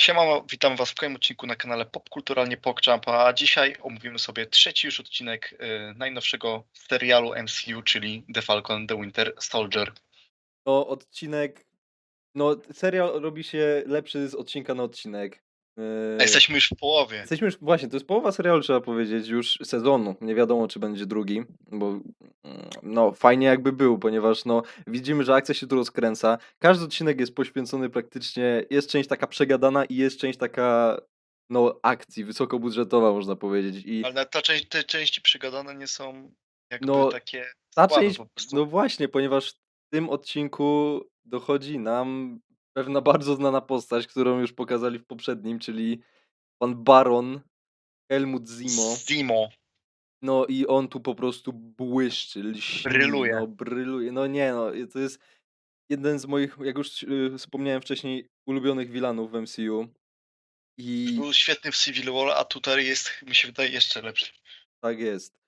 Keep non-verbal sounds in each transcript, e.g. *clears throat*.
Siemano, witam was w kolejnym odcinku na kanale Popkulturalnie PogChamp, a dzisiaj omówimy sobie trzeci już odcinek y, najnowszego serialu MCU, czyli The Falcon The Winter Soldier. No, odcinek. No, serial robi się lepszy z odcinka na odcinek. A Jesteśmy już w połowie. Jesteśmy już, właśnie, to jest połowa serialu, trzeba powiedzieć, już sezonu. Nie wiadomo, czy będzie drugi, bo mm, no, fajnie jakby był, ponieważ no, widzimy, że akcja się tu rozkręca. Każdy odcinek jest poświęcony praktycznie, jest część taka przegadana i jest część taka, no, akcji, wysokobudżetowa, można powiedzieć. I Ale ta część, te części przygadane nie są jakby No, takie ta część, no właśnie, ponieważ w tym odcinku dochodzi nam pewna bardzo znana postać, którą już pokazali w poprzednim, czyli pan Baron Helmut Zimo. Zimo. No i on tu po prostu błyszczy, lśni, Bryluje. no bryluje. No nie no, to jest jeden z moich, jak już y, wspomniałem wcześniej, ulubionych wilanów w MCU. I Był świetny w Civil War, a tutaj jest, mi się wydaje, jeszcze lepszy. tak jest.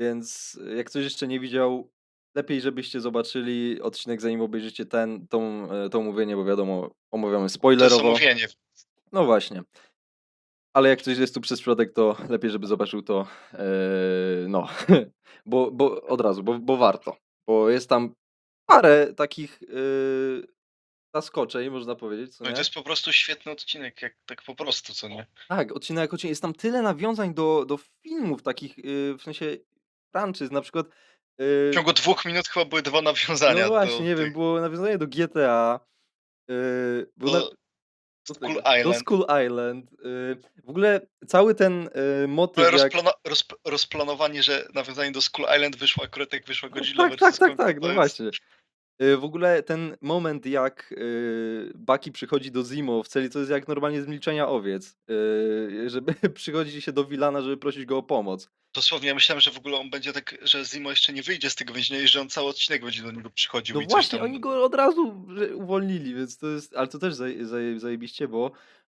Więc y, jak ktoś jeszcze nie widział, lepiej żebyście zobaczyli odcinek zanim obejrzycie ten, tą, e, to mówienie, bo wiadomo, omawiamy To spoilerowo. omówienie. No właśnie. Ale jak ktoś jest tu przez przypadek, to lepiej, żeby zobaczył to. e, no, *laughs* bo, bo od razu, bo, bo warto. Bo jest tam parę takich yy, zaskoczeń, można powiedzieć. Co No i to jest po prostu świetny odcinek, jak tak po prostu, co nie? Tak, odcinek jak odcinek. Jest tam tyle nawiązań do, do filmów takich, yy, w sensie franczyz, na przykład. Yy, W ciągu dwóch minut chyba były dwa nawiązania no właśnie, do nie wiem, było nawiązanie do GTA. Yy, było na, do do Skull tego, do Island. Skull Island. Yy, w ogóle cały ten yy, motyw. Jak... rozplana- rozp- rozplanowanie, że nawiązanie do Skull Island wyszło akurat jak wyszła Godzilla Tak, tak, tak, tak, to no właśnie. Y, W ogóle ten moment, jak y, Bucky przychodzi do Zimo w celi, to jest jak normalnie z milczenia owiec. y, *laughs* Żeby przychodzi się do Wilana, żeby prosić go o pomoc. Dosłownie, ja myślałem, że w ogóle on będzie tak, że Zimo jeszcze nie wyjdzie z tego więzienia i że on cały odcinek będzie do niego przychodził No właśnie, tam... oni go od razu uwolnili, więc to jest. Ale to też zaje- zaje- zajebiście, bo,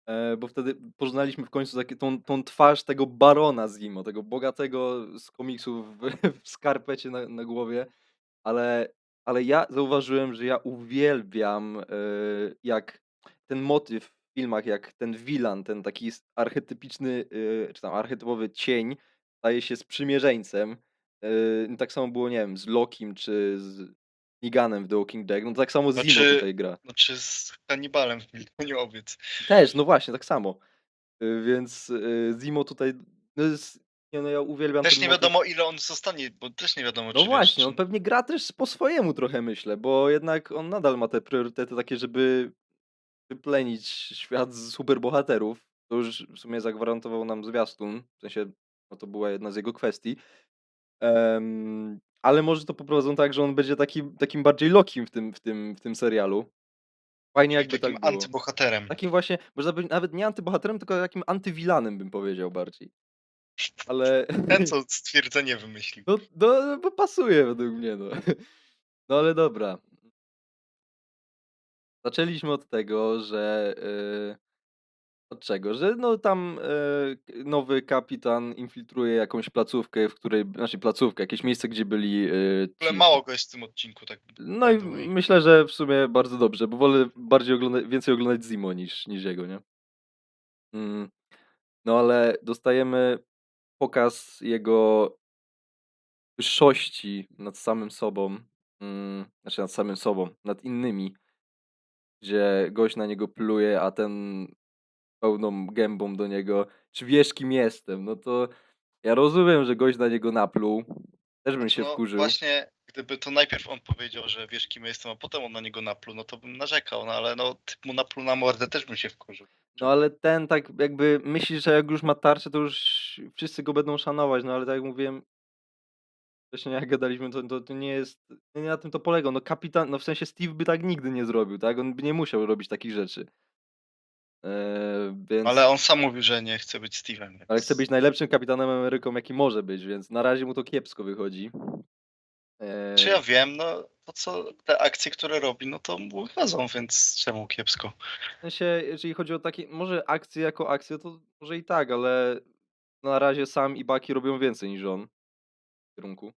e, bo wtedy poznaliśmy w końcu takie, tą, tą twarz tego barona Zimo, tego bogatego z komiksów w, *laughs* w skarpecie na, na głowie. Ale, ale ja zauważyłem, że ja uwielbiam, e, jak ten motyw w filmach, jak ten wilan, ten taki archetypiczny, e, czy tam archetypowy cień staje się sprzymierzeńcem. E, tak samo było, nie wiem, z Lokim czy z Neganem w The Walking Dead. No tak samo Zimo Znaczy- tutaj gra. Znaczy z Hannibalem w Milczeniu *laughs* Owiec. Też, no właśnie, tak samo. Więc Zimo tutaj, no jest, nie no ja uwielbiam Też ten nie motyw. wiadomo ile on zostanie, bo też nie wiadomo No czy właśnie, wiesz, on pewnie gra też po swojemu trochę myślę, bo jednak on nadal ma te priorytety takie, żeby wyplenić świat z superbohaterów. To już w sumie zagwarantował nam zwiastun, w sensie no to była jedna z jego kwestii. Em, ale może to poprowadzą tak, że on będzie taki, takim bardziej Lokim w tym, w, tym, w tym serialu. Fajnie jakby takim tak było. antybohaterem. Takim właśnie, można powiedzieć nawet nie antybohaterem, tylko takim antywilanem bym powiedział bardziej. Ale... *laughs* Ten co stwierdzenie wymyślił. No, no bo pasuje według mnie, no. *laughs* No ale dobra. Zaczęliśmy od tego, że. Yy, od czego? Że no tam yy, nowy kapitan infiltruje jakąś placówkę, w której. Znaczy placówkę, jakieś miejsce, gdzie byli. Yy, ci- mało go jest w tym odcinku, tak No i by the way. myślę, że w sumie bardzo dobrze, bo wolę bardziej oglądać, więcej oglądać Zimo niż, niż jego, nie? Mm. No ale dostajemy pokaz jego wyższości nad samym sobą, mm, znaczy nad samym sobą, nad innymi, gdzie gość na niego pluje, a ten pełną gębą do niego, czy wiesz kim jestem? No to ja rozumiem, że gość na niego napluł, też bym się no, wkurzył. Właśnie, gdyby to najpierw on powiedział, że wiesz kim jestem, a potem on na niego napluł, no to bym narzekał, no ale no typ mu napluł na mordę, też bym się wkurzył. No ale ten tak jakby myśli, że jak już ma tarczę, to już wszyscy go będą szanować, no ale tak jak mówiłem wcześniej jak gadaliśmy, to, to, to nie jest, nie na tym to polega. No kapitan, no w sensie Steve by tak nigdy nie zrobił, tak? On by nie musiał robić takich rzeczy. Eee, więc, Ale on sam mówił, że nie chce być Steve'em. Więc... ale chce być najlepszym kapitanem Ameryką, jaki może być, więc na razie mu to kiepsko wychodzi. Eee, Czy ja wiem, no to co te akcje, które robi, no to mu wychodzą, więc czemu kiepsko? W sensie, jeżeli chodzi o takie, może akcje jako akcje, to może i tak, ale na razie sam i Baki robią więcej niż on w kierunku.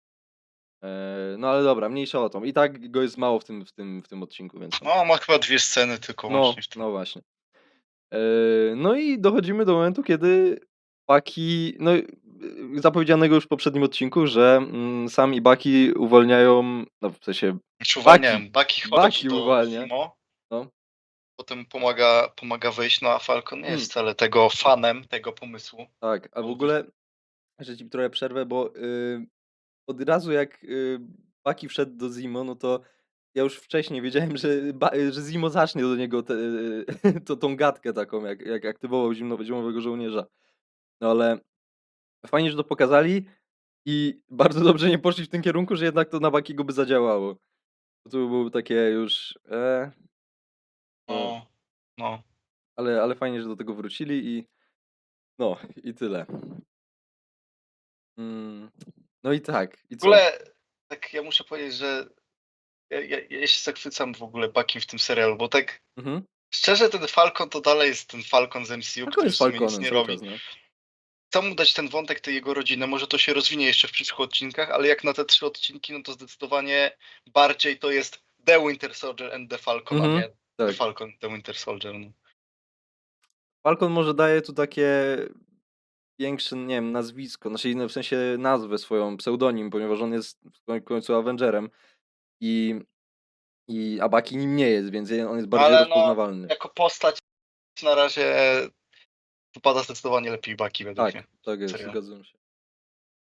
Eee, no ale dobra, mniejsza o to. I tak go jest mało w tym, w tym, w tym odcinku, więc. No, ma chyba dwie sceny tylko No, no właśnie. Eee, no i dochodzimy do momentu, kiedy Bucky no, zapowiedzianego już w poprzednim odcinku, że, mm, Sam i Bucky uwalniają no, w sensie Znaczy uwalniają. Bucky chodzi Bucky do uwalnia. Zimo, No. potem pomaga pomaga wyjść, no a Falcon nie Mm. jest wcale tego fanem tego pomysłu. Tak, a w ogóle, że ci trochę przerwę, bo, y, od razu jak, y, Bucky wszedł do Zimo, no to ja już wcześniej wiedziałem, że że Zimo zacznie do niego tę *laughs* to tą gadkę taką, jak jak aktywował zimno zimowego żołnierza. No ale fajnie, że to pokazali i bardzo dobrze nie poszli w tym kierunku, że jednak to na Buckiego by zadziałało. To by było takie już, e no, No, no. ale ale fajnie, że do tego wrócili i no, i tyle. Mm, no i tak, i W co? ogóle tak ja muszę powiedzieć, że ja ja ja się zachwycam w ogóle Buckim w tym serialu, bo tak Mhm. szczerze ten Falcon to dalej jest ten Falcon z MCU, Falcon który w jest sumie nic nie robi. czas, no. Chcą mu dać ten wątek tej jego rodziny, może to się rozwinie jeszcze w przyszłych odcinkach, ale jak na te 3 odcinki, no to zdecydowanie bardziej to jest The Winter Soldier and the Falcon, a Mhm, nie The tak. Falcon, The Winter Soldier, no. Falcon może daje tu takie większe, nie wiem, nazwisko, znaczy no w sensie nazwę swoją, pseudonim, ponieważ on jest w końcu Avengerem i i a Bucky nim nie jest, więc on jest bardziej Ale no, rozpoznawalny. jako postać na razie wypada zdecydowanie lepiej Bucky według Tak, mnie tak jest, serialu. zgadzam się.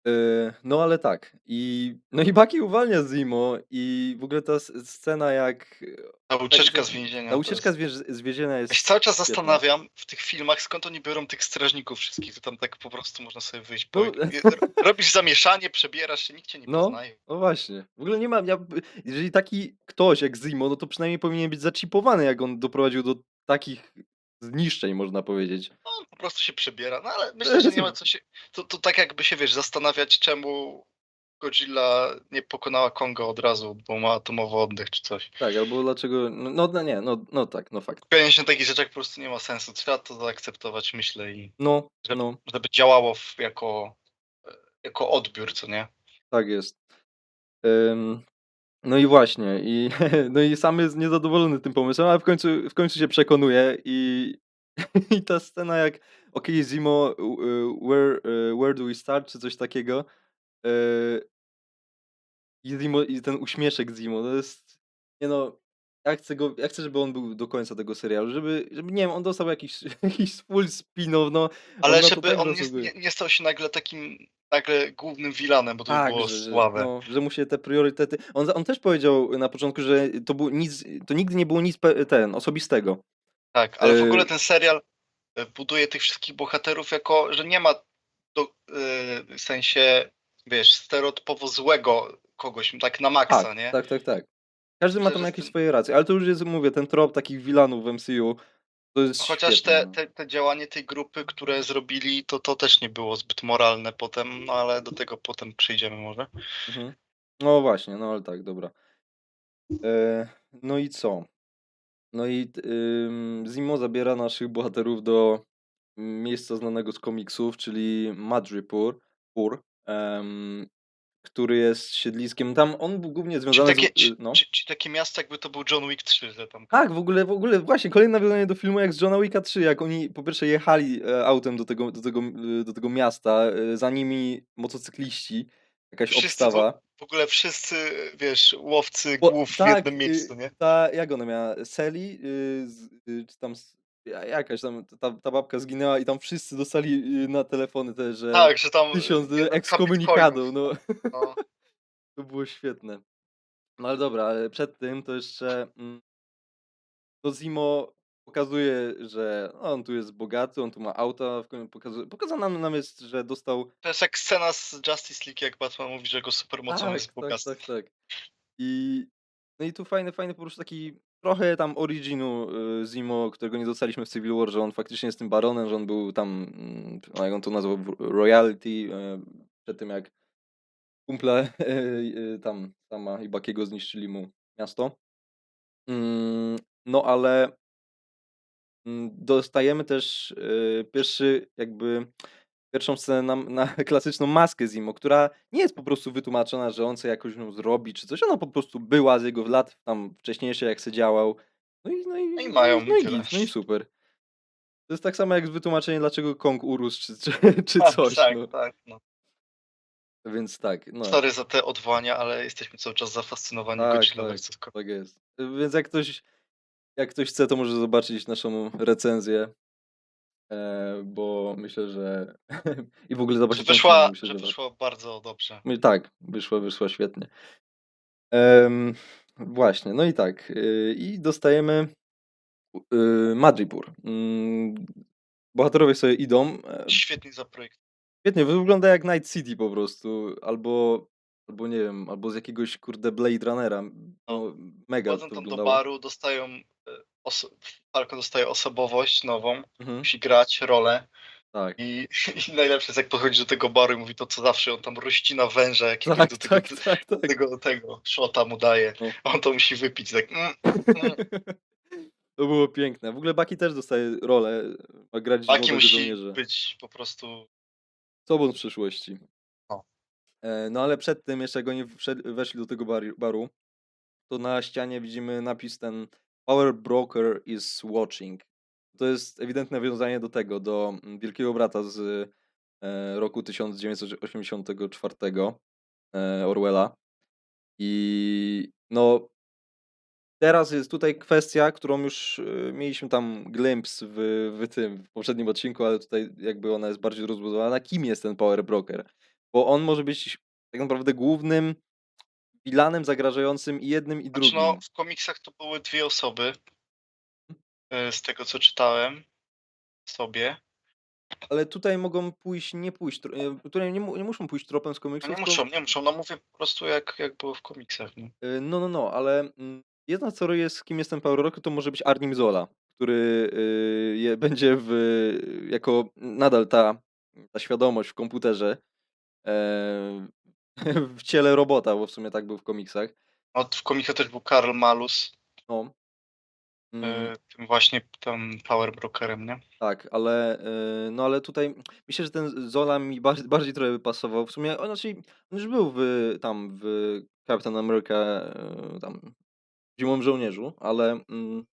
Yy, no ale tak i no i Bucky uwalnia Zimo i w ogóle ta scena jak Ta tak, ucieczka z więzienia ta to ucieczka jest z więz z więzienia Ja się jest cały czas świetna. zastanawiam w tych filmach, skąd oni biorą tych strażników wszystkich, że tam tak po prostu można sobie wyjść, bo No jak r robisz zamieszanie, przebierasz się, nikt cię nie No, poznaje. no właśnie. W ogóle nie mam ja jeżeli taki ktoś jak Zimo, no to przynajmniej powinien być zaczipowany, jak on doprowadził do takich zniszczeń, można powiedzieć. No, on po prostu się przebiera, no ale myślę, *laughs* że nie ma co się to to tak jakby się, wiesz, zastanawiać, czemu Godzilla nie pokonała Konga od razu, bo ma atomowy oddech czy coś. Tak, albo dlaczego no no no nie, no no tak, no fakt. Skupianie się na takich rzeczach po prostu nie ma sensu. Trzeba to zaakceptować, myślę, i No, żeby no, żeby działało w jako e, jako odbiór, co nie? tak jest. No i właśnie i *laughs* no i sam jest niezadowolony tym pomysłem, ale w końcu w końcu się przekonuje i *laughs* i ta scena jak okej Zimo, y where y where do we start, czy coś takiego, yy i Zimo i ten uśmieszek Zimo, to jest nie no, ja chcę go ja chcę, żeby on był do końca tego serialu, żeby żeby nie wiem, on dostał jakiś *laughs* jakiś full spin-off, no, on Ale to żeby on nie nie nie stał się nagle takim nagle głównym vilanem, bo to by Tak, było że że słabe. no, że mu się te priorytety on on też powiedział na początku, że to było nic to nigdy nie było nic ten, osobistego. Tak, ale w ogóle Yy ten serial, e, buduje tych wszystkich bohaterów jako, że nie ma do yy, w sensie, wiesz, stereotypowo złego kogoś, tak na maksa, Tak, nie? tak, tak, tak. Każdy ma tam jakieś tym swoje racje, ale to już jest, mówię, ten trop takich vilanów w MCU to jest Chociaż świetne, te no. te te działanie tej grupy, które zrobili, to to też nie było zbyt moralne potem, no ale do tego potem przejdziemy może. Mhm. No właśnie, no ale tak, dobra. Eee, no i co? No i t ym, Zimo zabiera naszych bohaterów do miejsca znanego z komiksów, czyli Madripoor, Pur, em, który jest siedliskiem tam on był głównie związany z takie y czy no. czy czy takie miasto jakby to był John Wick 3, że tam Tak, w ogóle w ogóle właśnie kolejne nawiązanie do filmu jak z Johna Wicka 3, jak oni po pierwsze jechali, e, autem do tego do tego y, do tego miasta, y, za nimi motocykliści, jakaś Wszyscy w obstawa. w ogóle wszyscy, wiesz, łowcy głów w tak, jednym y, miejscu, nie? ta jak ona miała, Sally, z y, czy tam ja jakaś tam ta ta babka zginęła i tam wszyscy dostali, y, na telefony te, że Tak, że tam 1000 jeden kapit ekskomunikado, coinów. no. No. *laughs* To było świetne. No ale dobra, ale przed tym to jeszcze, mm Zimo pokazuje, że on tu jest bogaty, on tu ma auta, w koń pokazuje pokazane nam jest, że dostał To jest jak scena z Justice League, jak Batman mówi, że jego supermocą Tak, jest tak, bogactwo. tak, tak. I no i tu fajny fajny po prostu taki trochę tam originu, y, Zimo, którego nie dostaliśmy w Civil War, że on faktycznie jest tym baronem, że on był tam, mm, jak on to nazwał, royalty, e, przed tym jak kumple, *laughs* y, tam Sama i Buckiego zniszczyli mu miasto. Mm, no ale mm, dostajemy też, y, pierwszy jakby pierwszą scenę na na *laughs* klasyczną maskę Zimo, która nie jest po prostu wytłumaczona, że on sobie jakoś ją zrobi czy coś, ona po prostu była z jego lat tam wcześniejszych, jak se działał. No i no i No i mają no i git, no i super. To jest tak samo jak z wytłumaczeniem, dlaczego Kong urósł czy czy *laughs* czy Tak, coś, tak, no. tak, no. Więc tak, no. Sorry za te odwołania, ale jesteśmy cały czas zafascynowani Tak, tak, tak jest. Więc jak ktoś jak ktoś chce, to może zobaczyć naszą recenzję. Eee, bo myślę, że *laughs* i w ogóle Że ten film, wyszła, myślę, że że warto. wyszło bardzo dobrze. Tak, wyszła wyszła świetnie. Właśnie, no i tak, y, i dostajemy y, Madripoor. Mm, bohaterowie sobie idą, e Świetnie zaprojektowane. Świetnie, wygląda jak Night City po prostu, albo albo nie wiem, albo z jakiegoś kurde Blade Runnera. No, mega Wchodzą to tam do wyglądało. baru, dostają, e, Falcon dostaje osobowość nową, Mhm. musi grać rolę Tak. i *laughs* i najlepsze jest jak podchodzi do tego baru i mówi to co zawsze, on tam rozcina węża jakiegoś Tak, do tego tak, tak, tak. tego tego shota mu daje, No. on to musi wypić tak mm, mm. *laughs* To było piękne. W ogóle Bucky też dostaje rolę, ma grać zimowego musi żołnierza. być po prostu Sobą z przyszłości. No. No ale przed tym, jeszcze jak oni weszli do tego baru, to na ścianie widzimy napis ten "Our broker is watching". To jest ewidentne nawiązanie do tego, do, mm, Wielkiego Brata z, e, roku 1984, e, Orwella. I no teraz jest tutaj kwestia, którą już, y, mieliśmy tam glimpse w w tym, w poprzednim odcinku, ale tutaj jakby ona jest bardziej rozbudowana. Kim jest ten Power Broker? Bo on może być tak naprawdę głównym vilanem zagrażającym i jednym, i Znaczy drugim. no, w komiksach to były 2 osoby. e, Z tego co czytałem sobie. Ale tutaj mogą pójść, nie pójść, e, tutaj nie nie muszą pójść tropem z No komiksów, nie tylko muszą, nie muszą, no mówię po prostu jak jak było w komiksach, nie? Y, no, no, no, ale, mm, jedna z teorii jest, kim jest ten Power Broker, to może być Arnim Zola, który, je będzie w jako nadal ta ta świadomość w komputerze, e, *laughs* w ciele robota, bo w sumie tak był w komiksach. No w komiksach też był Karl Malus. No. Mm. e, Tym właśnie tam Power Brokerem, nie? Tak, ale, y, no ale tutaj myślę, że ten Zola mi bardziej bardziej trochę by pasował. W sumie on znaczy, on już był w tam w Captain America, e, tam Zimowym Żołnierzu, ale, mm,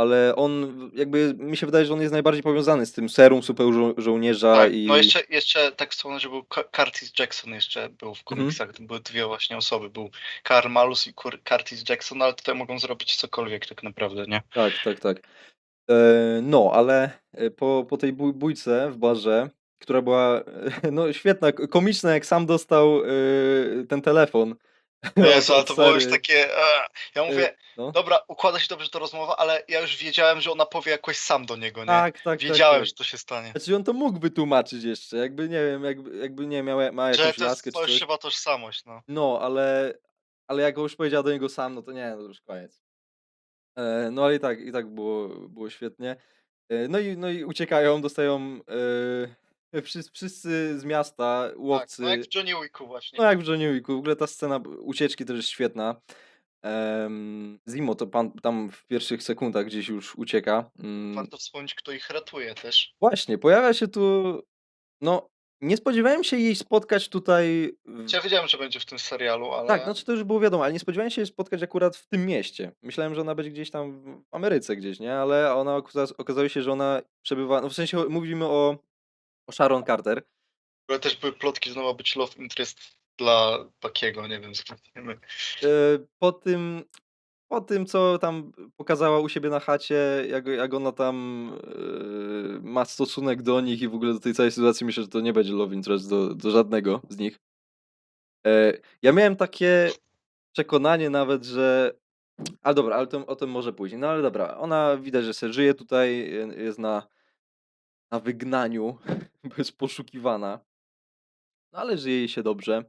ale on jakby mi się wydaje, że on jest najbardziej powiązany z tym serum super żo żołnierza Tak, i no jeszcze jeszcze tak wspomnę, że był Cu Curtis Jackson jeszcze był w Mhm. komiksach. To były 2 właśnie osoby. Był Karl Malus i Curtis Jackson, ale tutaj mogą zrobić cokolwiek tak naprawdę, nie? Tak, tak, tak. E, no, ale, e, po po tej bój bójce w barze, która była, *laughs* no świetna, komiczna, jak sam dostał, y, ten telefon Jezu, ale to było już takie. Ja Y, mówię: no. "Dobra, układa się dobrze ta rozmowa", ale ja już wiedziałem, że ona powie jakoś sam do niego, nie? Tak, tak, tak, Wiedziałem, tak. że to się stanie. Znaczy on to mógł wytłumaczyć jeszcze, jakby nie wiem, jakby jakby nie miał ma Że jakąś to jest laskę czy coś. fałszywa tożsamość, no. No, ale ale jak już powiedział do niego sam, no to nie, no to już koniec. E, no ale i tak i tak było było świetnie. E, no i no i uciekają, dostają, e, wszys wszyscy z miasta, Tak, łowcy no jak w Johnny Wicku właśnie. no jak w Johnny Wicku. W ogóle ta scena ucieczki też jest świetna. Em, Zimo to pan tam w pierwszych sekundach gdzieś już ucieka. Mm. Warto wspomnieć, kto ich ratuje też. Właśnie, pojawia się tu no, nie spodziewałem się jej spotkać tutaj w Ja wiedziałem, że będzie w tym serialu, ale Tak, znaczy to już było wiadomo, ale nie spodziewałem się jej spotkać akurat w tym mieście. Myślałem, że ona będzie gdzieś tam w Ameryce gdzieś, nie, ale ona okazało się, że ona przebywa no w sensie mówimy o Sharon Carter. Ale też były plotki, że ma być love interest dla Buckiego, nie wiem, zobaczymy. E, po tym po tym, co tam pokazała u siebie na chacie, jak jak ona tam, e, ma stosunek do nich i w ogóle do tej całej sytuacji, myślę, że to nie będzie love interest do do żadnego z nich. E, ja miałem takie przekonanie nawet, że ale dobra, ale to o tym może później. No ale dobra, ona widać, że se żyje tutaj, je jest na na wygnaniu, *laughs* bo jest poszukiwana. No ale żyje jej się dobrze.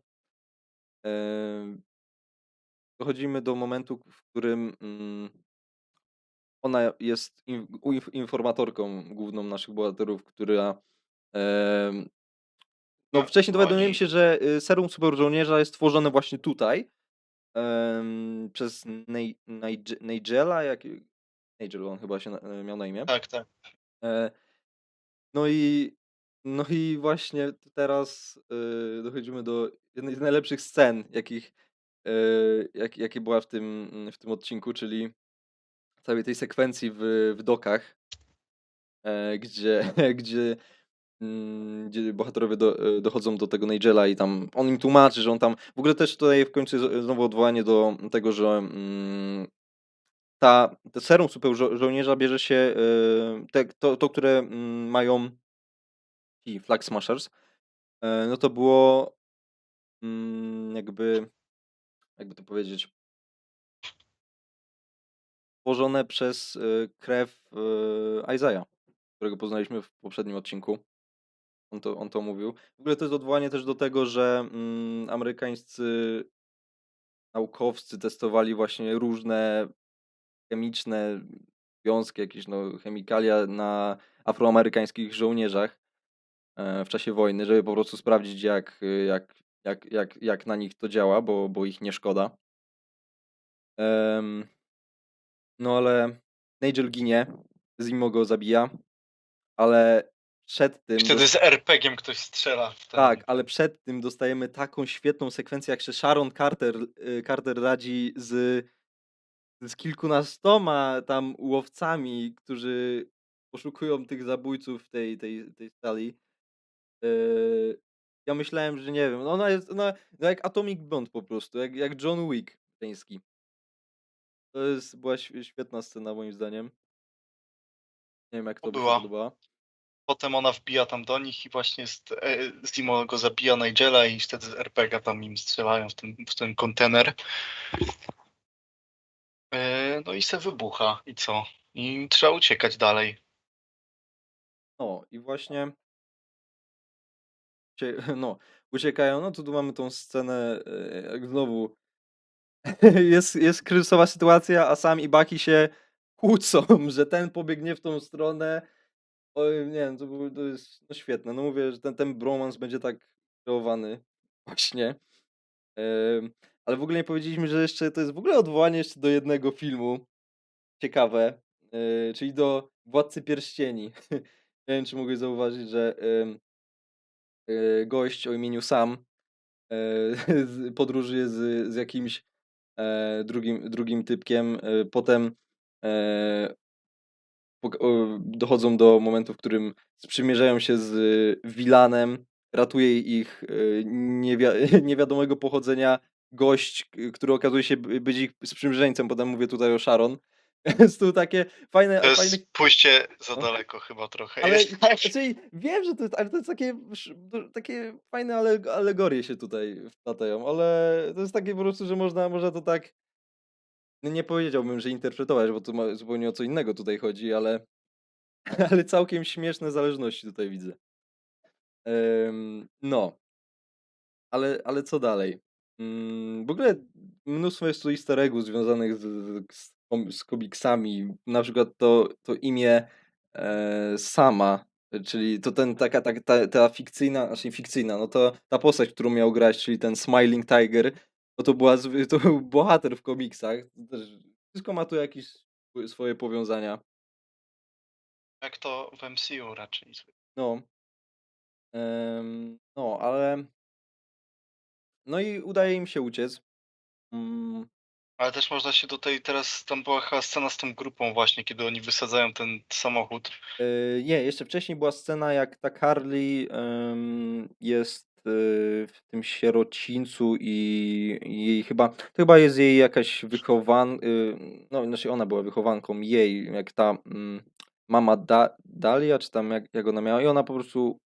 Dochodzimy do momentu, w którym, mm ona jest informatorką główną naszych bohaterów, która, no Tak, wcześniej dowiadujemy oni się, że, y, serum super żołnierza jest tworzone właśnie tutaj, przez Nigela, jak Nigel on chyba się miał na imię. Tak, tak. No i no i właśnie teraz, y, dochodzimy do jednej z najlepszych scen, jakich, y, jak jakie była w tym w tym odcinku, czyli całej tej sekwencji w w dokach. e, gdzie, *laughs* gdzie, mm, gdzie bohaterowie do, e, dochodzą do tego Nigela i tam on im tłumaczy, że on tam. W ogóle też tutaj w końcu jest znowu odwołanie do tego, że mm, ta, te serum super żo- żołnierza bierze się, e, te, to, to, które mm, mają ci Flag Smashers, e, no to było mm, jakby, jakby to powiedzieć, tworzone przez e, krew e, Isaiah, którego poznaliśmy w poprzednim odcinku. On to, on to mówił. W ogóle to jest odwołanie też do tego, że mm, amerykańscy naukowcy testowali właśnie różne chemiczne wiązki, jakieś no, chemikalia na afroamerykańskich żołnierzach e, w czasie wojny, żeby po prostu sprawdzić, jak, jak, jak, jak, jak na nich to działa, bo, bo ich nie szkoda. No ale Nigel ginie, Zimo go zabija, ale przed tym... Wtedy z RPG-iem ktoś strzela. Tak, ale przed tym dostajemy taką świetną sekwencję, jak się Sharon Carter, y, Carter radzi z, z kilkunastoma tam łowcami, którzy poszukują tych zabójców w tej, tej, tej stali. Yy, ja myślałem, że nie wiem, no ona jest ona, no jak Atomic Bond po prostu, jak, jak John Wick żeński. To jest, była św- świetna scena moim zdaniem. Nie wiem, jak to by Była. podobała. Potem ona wbija tam do nich i właśnie z, e, Zimo go zabija Nigela i wtedy z RPG-a tam im strzelają w ten, w ten kontener. E, no i se wybucha. I co? I trzeba uciekać dalej. No i właśnie *laughs* no, uciekają, no tu mamy tą scenę, e, jak znowu *laughs* jest jest kryzysowa sytuacja, a Sam i Bucky się kłócą, *laughs* że ten pobiegnie w tą stronę. Nie wiem, to to jest, no, świetne. No mówię, że ten ten bromance będzie tak kreowany właśnie. Em, ale w ogóle nie powiedzieliśmy, że jeszcze to jest w ogóle odwołanie jeszcze do jednego filmu ciekawe, e, czyli do Władcy Pierścieni. *laughs* Nie wiem, czy mogłeś zauważyć, że, em e, gość o imieniu Sam, e, *laughs* podróżuje z z jakimś, drugim drugim typkiem, potem, dochodzą do momentu, w którym sprzymierzają się z Villanem, ratuje ich, niewia *laughs* niewiadomego pochodzenia gość, który okazuje się by być ich sprzymierzeńcem, potem mówię tutaj o Sharon. *laughs* Jest tu takie fajne To fajne jest pójście za No. daleko chyba trochę. ale znaczy wiem, że to jest ale to jest takie takie fajne aleg alegorie się tutaj wplatają, ale to jest takie po prostu, że można można to tak no nie powiedziałbym, że interpretować, bo to ma zupełnie o co innego tutaj chodzi, ale *laughs* ale całkiem śmieszne zależności tutaj widzę. Em, no. Ale ale co dalej? Mm, w ogóle mnóstwo jest tu easter eggów związanych z z kom z komiksami. Na przykład to to imię, e, Sama, czyli to ten taka tak ta ta fikcyjna, znaczy fikcyjna, no to ta postać, którą miał grać, czyli ten Smiling Tiger, no to była zwy to był bohater w komiksach. Też wszystko ma tu jakieś sw swoje powiązania. Jak to w MCU raczej. No. Em, no, ale no i udaje im się uciec. Mm. Ale też można się tutaj teraz tam była chyba scena z tą grupą właśnie, kiedy oni wysadzają ten samochód. Yy, nie, jeszcze wcześniej była scena, jak ta Carly, jest, yy, w tym sierocińcu i i jej chyba to chyba jest jej jakaś wychowan yy, no znaczy ona była wychowanką jej, jak ta, mm, mama Da Dalia, czy tam jak jak ona miała i ona po prostu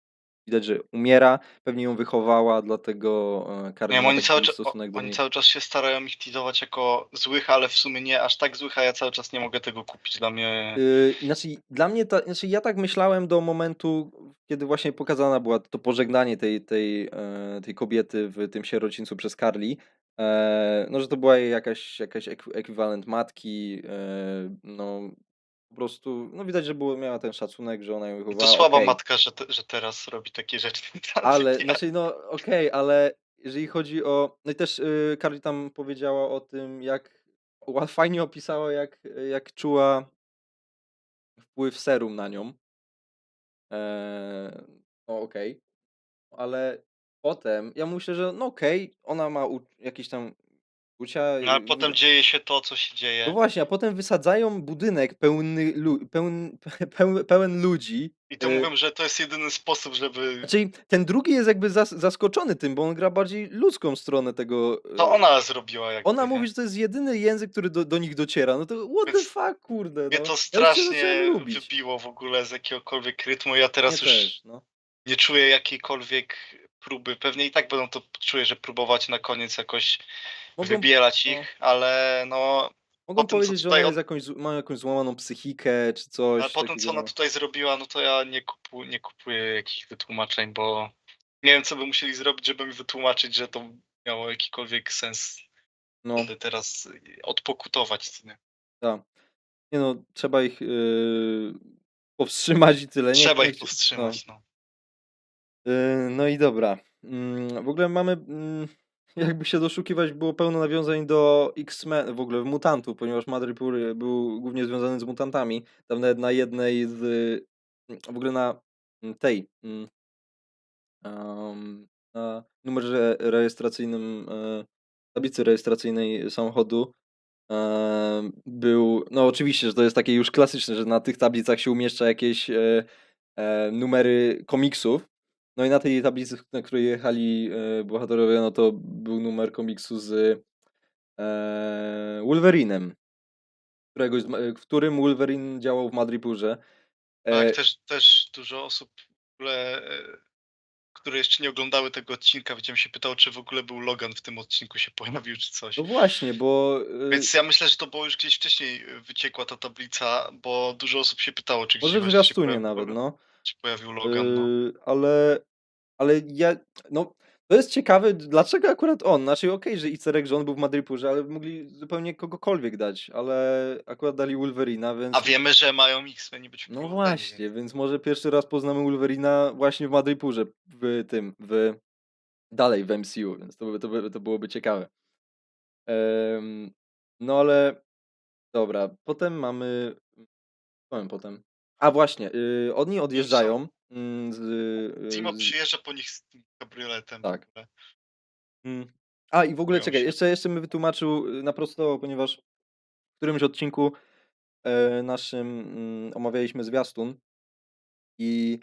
widać, że umiera, pewnie ją wychowała, dlatego, e, Nie ma oni cały, taki cza, o, stosunek oni cały czas się starają ich teasować jako złych, ale w sumie nie aż tak złych, a ja cały czas nie mogę tego kupić. Dla mnie Yy, znaczy dla mnie ta znaczy ja tak myślałem do momentu, kiedy właśnie pokazana była to pożegnanie tej tej, e, tej kobiety w tym sierocińcu przez Carly, e, no, że to była jej jakaś jakaś ekwi ekwiwalent matki, no, po prostu, no widać, że było miała ten szacunek, że ona ją to wychowała, słaba okej. matka, że, te, że teraz robi takie rzeczy. *laughs* Ale, znaczy no okej, ale jeżeli chodzi o no i też, yy, Carly tam powiedziała o tym, jak fajnie opisała, jak jak czuła wpływ serum na nią. Eee, no okej. Ale potem ja myślę, że no okej, ona ma u jakieś tam No, y, potem wyda- dzieje się to, co się No dzieje. właśnie, a potem wysadzają budynek pełny, lu- pełn, *laughs* peł, pełen ludzi. I to y, mówią, że to jest jedyny sposób, żeby. Znaczy, ten drugi jest jakby zas, zaskoczony tym, bo on gra bardziej ludzką stronę tego. y, To ona zrobiła jakby. Ona nie? mówi, że to jest jedyny język, który do, do nich dociera. No to what the Więc fuck, kurde. No. Mnie Ja to już strasznie zacząłem lubić. wybiło w ogóle z jakiegokolwiek rytmu. Ja Mnie teraz już też, no. nie czuję jakiejkolwiek próby. Pewnie i tak będą to czuję, że próbować na koniec jakoś Mogą, wybielać no. ich, ale no. mogą tym, powiedzieć, że ona jakąś, ma jakąś złamaną psychikę, czy coś Ale po tym, co ona no. tutaj zrobiła, no to ja nie, kupu, nie kupuję jakichś wytłumaczeń, bo nie wiem, co by musieli zrobić, żeby mi wytłumaczyć, że to miało jakikolwiek sens No, żeby teraz odpokutować. co Nie? tak. Nie no, trzeba ich yy, powstrzymać i tyle. Niech- Trzeba ich powstrzymać. No. Yy, No i dobra. Mm, W ogóle mamy, mm, jakby się doszukiwać, było pełno nawiązań do X-Men, w ogóle mutantów, ponieważ Madripoor był głównie związany z mutantami. Tam nawet na jednej z, w ogóle na mm, tej, na numerze rejestracyjnym, e, tablicy rejestracyjnej samochodu em, był, no oczywiście, że to jest takie już klasyczne, że na tych tablicach się umieszcza jakieś e, e, numery komiksów. No i na tej tablicy, na której jechali e, bohaterowie, no to był numer komiksu z e, Wolverinem. Któregoś, ma- w którym Wolverine działał w Madripoorze. E, Tak, też, też dużo osób w ogóle, e, które jeszcze nie oglądały tego odcinka, widziałem się pytało, czy w ogóle był Logan w tym odcinku się pojawił, czy coś. no właśnie, bo e, Więc ja myślę, że to było już gdzieś wcześniej e, wyciekła ta tablica, bo dużo osób się pytało, czy może gdzieś w właśnie się zwiastunie nawet, no. Się pojawił Logan. No. Yy, ale, ale ja, no, to jest ciekawe, dlaczego akurat on? Znaczy, okej, że Icerek, że on był w Madrypurze, ale mogli zupełnie kogokolwiek dać, ale akurat dali Wolverina, więc... A wiemy, że mają X-Men być No właśnie, więc może pierwszy raz poznamy Wolverina właśnie w Madrypurze, w tym, w dalej w MCU, więc to, by, to, by, to byłoby ciekawe. Em, no ale dobra, potem mamy. Mamy potem? A właśnie, y, oni odjeżdżają. mm, Z, y, Timo z, przyjeżdża po nich z tym kabrioletem. Tak. Mm. A i w ogóle Boją czekaj, się. jeszcze, jeszcze mi wytłumaczył y, naprosto, ponieważ w którymś odcinku e, naszym mm, omawialiśmy zwiastun i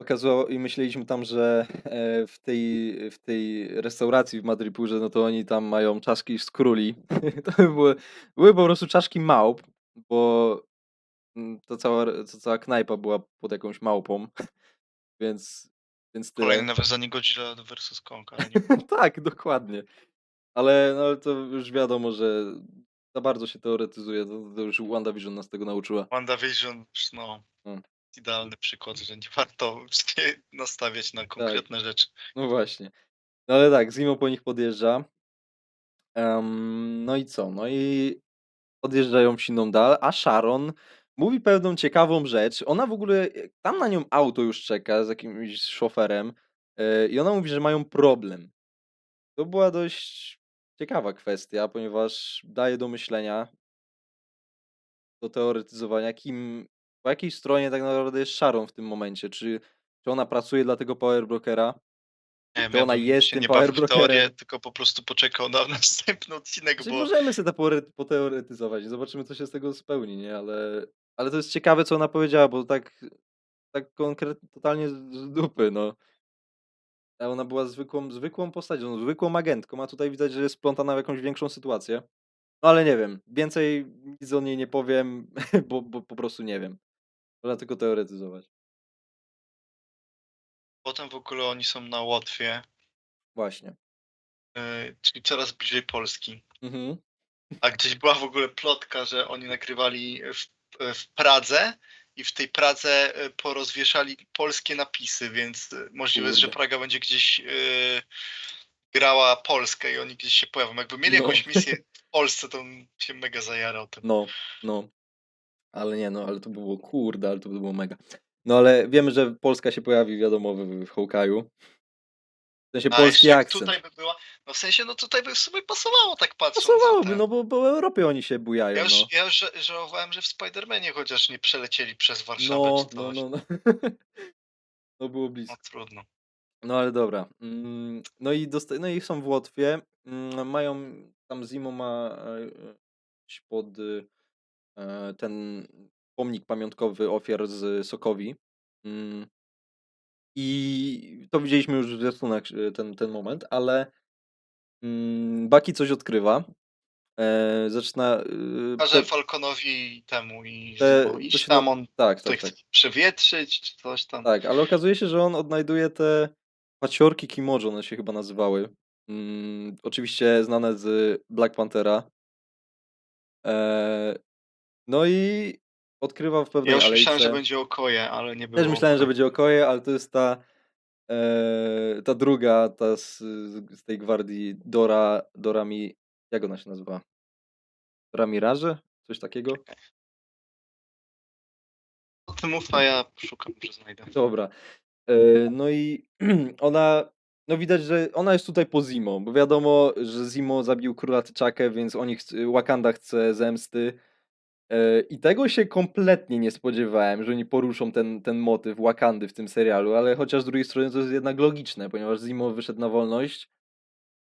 okazało, i myśleliśmy tam, że e, w tej, w tej restauracji w Madrypurze, no to oni tam mają czaszki z króli. *laughs* To były, były po prostu czaszki małp, bo to cała, to cała knajpa była pod jakąś małpą, *laughs* więc, więc tyle. Kolejne nawiązanie Godzilla vs. Kong, nie *laughs* tak, dokładnie. Ale, no, ale to już wiadomo, że za bardzo się teoretyzuje. To, to już WandaVision nas tego nauczyła. WandaVision, no, Mm. idealny przykład, że nie warto się *laughs* nastawiać na konkretne rzeczy. No właśnie. No ale tak, Zimo po nich podjeżdża. Em, no i co? No i odjeżdżają w dal, a Sharon mówi pewną ciekawą rzecz. Ona w ogóle, e, tam na nią auto już czeka z jakimś szoferem e, i ona mówi, że mają problem. To była dość ciekawa kwestia, ponieważ daje do myślenia, do teoretyzowania, kim, po jakiej stronie tak naprawdę jest Sharon w tym momencie. Czy, czy ona pracuje dla tego Power Brokera? Nie To ja ona jest się tym nie bawił w teorię, tylko po prostu poczekał na *laughs* następny odcinek, Czyli bo możemy sobie to poteoretyzować, zobaczymy, co się z tego spełni, nie? Ale, ale to jest ciekawe, co ona powiedziała, bo tak, tak konkretnie, totalnie z z dupy, no. A ona była zwykłą, zwykłą postacią, zwykłą agentką, a tutaj widać, że jest wplątana w jakąś większą sytuację. No ale nie wiem, więcej nic o niej nie powiem, *laughs* bo, bo po prostu nie wiem. Można tylko teoretyzować. potem w ogóle oni są na Łotwie, Właśnie. yy, czyli coraz bliżej Polski. Mhm. A gdzieś była w ogóle plotka, że oni nagrywali w, w Pradze i w tej Pradze e, porozwieszali polskie napisy, więc e, możliwe jest, że. Praga będzie gdzieś e, grała Polskę i oni gdzieś się pojawią. Jakby mieli No. jakąś misję w Polsce, to bym się mega zajarał tym. No, no. Ale nie, no, ale to było kurde, ale to by było mega. No ale wiemy, że Polska się pojawi, wiadomo, w, w Hawkeye'u. W sensie A polski jeszcze jak akcent. tutaj by była, no w sensie, no tutaj by w sumie pasowało tak patrząc. Pasowałoby, no bo po Europie oni się bujają, Ja już, no. ja już ża- żałowałem, że w Spider-Manie chociaż nie przelecieli przez Warszawę No, czy no, coś. no, no. *laughs* No było blisko. No trudno. No ale dobra. Mm, no i dosta no i są w Łotwie. Mm, mają tam Zimo ma, e, pod, y, e, ten pomnik pamiątkowy ofiar z Sokowi. Mm. I to widzieliśmy już w zwiastunach, e, ten ten moment, ale, mm, Bucky coś odkrywa. E, zaczyna, y, Każe Falconowi temu i te Zimo to iść się tam, na on tak, tak, tak. chce przewietrzyć czy coś tam. Tak, ale okazuje się, że on odnajduje te paciorki Kimojo, one się chyba nazywały. Mm, oczywiście znane z Black Panthera. Eee, no i odkrywa w Ja pewnej już myślałem, że alejce będzie Okoje, ale nie Też było myślałem, że będzie Okoje, ale to jest ta, eee, ta druga, ta z z tej gwardii Dora Dorami jak ona się nazywa? Dora Milaje? Coś takiego? Czekaj. To ty mów, a ja poszukam, może znajdę. Dobra. Eee, no i *clears throat* ona no widać, że ona jest tutaj po Zimo, bo wiadomo, że Zimo zabił króla T'Chakę, więc oni chc Wakanda chce zemsty. Eee, I tego się kompletnie nie spodziewałem, że oni poruszą ten ten motyw Wakandy w tym serialu, ale chociaż z drugiej strony to jest jednak logiczne, ponieważ Zimo wyszedł na wolność,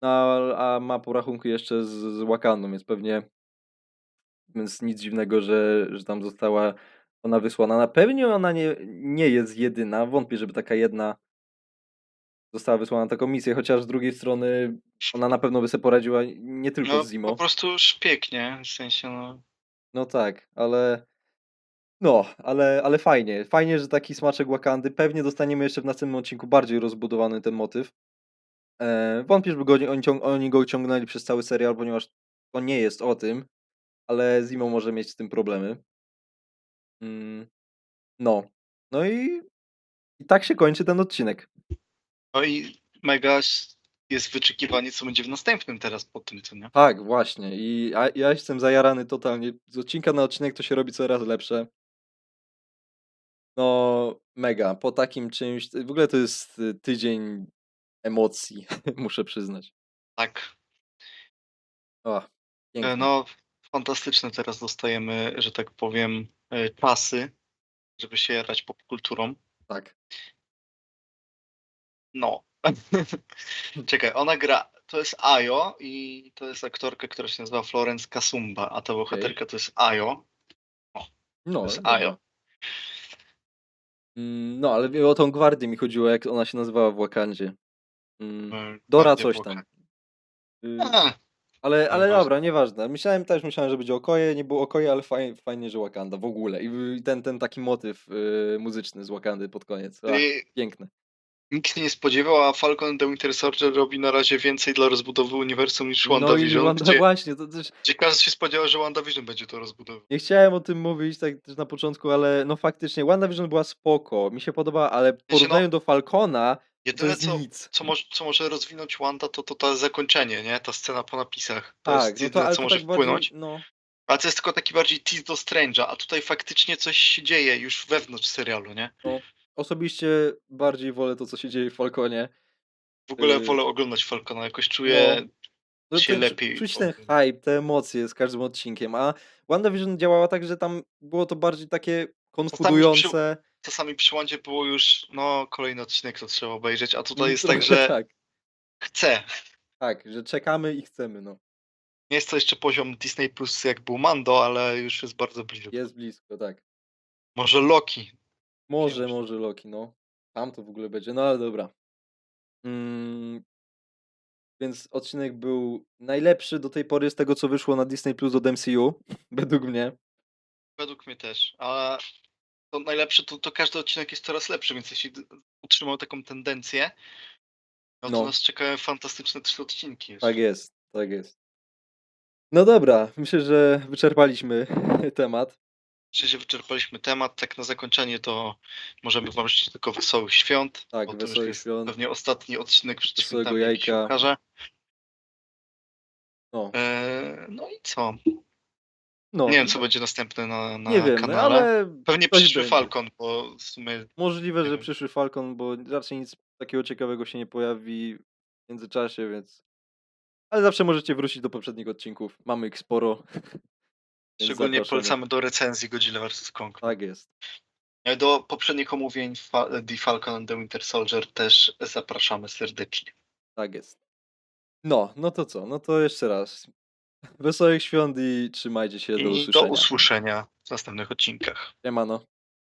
no a ma po rachunku jeszcze z z Wakandą, więc pewnie więc nic dziwnego, że że tam została ona wysłana. Na pewnie ona nie nie jest jedyna, wątpię, żeby taka jedna została wysłana na taką misję, chociaż z drugiej strony ona na pewno by sobie poradziła nie tylko No, z po Zimo. prostu szpieg, nie? W sensie, no No tak, ale no, ale ale fajnie. Fajnie, że taki smaczek Wakandy. Pewnie dostaniemy jeszcze w następnym odcinku bardziej rozbudowany ten motyw. Eee, wątpię, żeby go oni oni go ciągnęli przez cały serial, ponieważ to nie jest o tym, ale Zimo może mieć z tym problemy. Mm, no. No i i tak się kończy ten odcinek. No i mega jest wyczekiwanie, co będzie w następnym teraz po tym, co nie? Tak, właśnie. I a ja jestem zajarany totalnie. Z odcinka na odcinek to się robi coraz lepsze. No, mega. Po takim czymś w ogóle to jest, y, tydzień emocji, *laughs* muszę przyznać. Tak. O, E, pięknie. no, fantastyczne teraz dostajemy, że tak powiem, e, czasy, żeby się jarać popkulturą. Tak. No. *laughs* Czekaj, ona gra to jest Ayo i to jest aktorka, która się nazywa Florence Kasumba, a ta bohaterka to jest Ayo. O, to No, jest dobra. Ayo. Mm, no, ale o tą gwardię mi chodziło, jak ona się nazywała w Wakandzie. Mm, E, Dora coś tam. Y, A, ale ale nieważne. dobra, nieważne. Myślałem też myślałem, że będzie Okoje, nie było Okoje, ale faj fajnie, że Wakanda w ogóle. I ten ten taki motyw, y, muzyczny z Wakandy pod koniec. I piękne. Nikt się nie spodziewał, a Falcon and the Winter Soldier robi na razie więcej dla rozbudowy uniwersum niż No i WandaVision, Wanda gdzie właśnie, to też gdzie każdy się spodziewał, że WandaVision będzie to rozbudowywał. Nie chciałem o tym mówić tak też na początku, ale no faktycznie WandaVision była spoko, mi się podobała, ale w no porównaniu do Falcona to jedyne jest co nic. co moż co może rozwinąć Wanda, to to to zakończenie, nie? Ta scena po napisach. To Tak, jest no to jedyne, co może tak bardziej wpłynąć. no Ale to jest tylko taki bardziej tease do Strange'a, a tutaj faktycznie coś się dzieje już wewnątrz serialu, nie? no, osobiście bardziej wolę to, co się dzieje w Falconie. W ogóle Y wolę oglądać Falcona, jakoś No. czuję No się ten lepiej czuć ten hype, te emocje z każdym odcinkiem, a WandaVision działała tak, że tam było to bardziej takie konfudujące. czasami przy Wandzie było już, no kolejny odcinek to trzeba obejrzeć, a tutaj Mm, jest tak, *laughs* że tak. chcę. Tak, że czekamy i chcemy, no. Nie jest to jeszcze poziom Disney Plus jak był Mando, ale już jest bardzo blisko. Jest blisko, tak. Może Loki. Może, może Loki, no. Tam to w ogóle będzie, no ale dobra. Mm. Więc odcinek był najlepszy do tej pory z tego, co wyszło na Disney Plus od MCU, *laughs* według mnie. Według mnie też, a to najlepsze to to każdy odcinek jest coraz lepszy, więc jeśli utrzymał taką tendencję, no to No. nas czekają fantastyczne 3 odcinki Tak jeszcze. jest, tak jest. No dobra, myślę, że wyczerpaliśmy *laughs* temat. Myślę, wyczerpaliśmy temat. Tak na zakończenie to możemy wam życzyć tylko wesołych świąt, Tak, wesołych świąt. pewnie ostatni odcinek przed Wesołego świętami, jajka. No. Eee, no i co? No, Nie wiem, co będzie następne na na Nie wiemy, kanale. ale Pewnie przyszły będzie. Falcon, bo w sumie Możliwe, że przyszły Falcon, bo raczej nic takiego ciekawego się nie pojawi w międzyczasie, więc ale zawsze możecie wrócić do poprzednich odcinków. Mamy ich sporo. *laughs* Szczególnie zapraszamy. polecamy do recenzji Godzilla vs. Kong. Tak jest. E, Do poprzednich omówień The Falcon and the Winter Soldier też zapraszamy serdecznie. Tak jest. No, no to co? No to jeszcze raz. Wesołych świąt i trzymajcie się. Do I do usłyszenia. usłyszenia w następnych odcinkach. Siemano.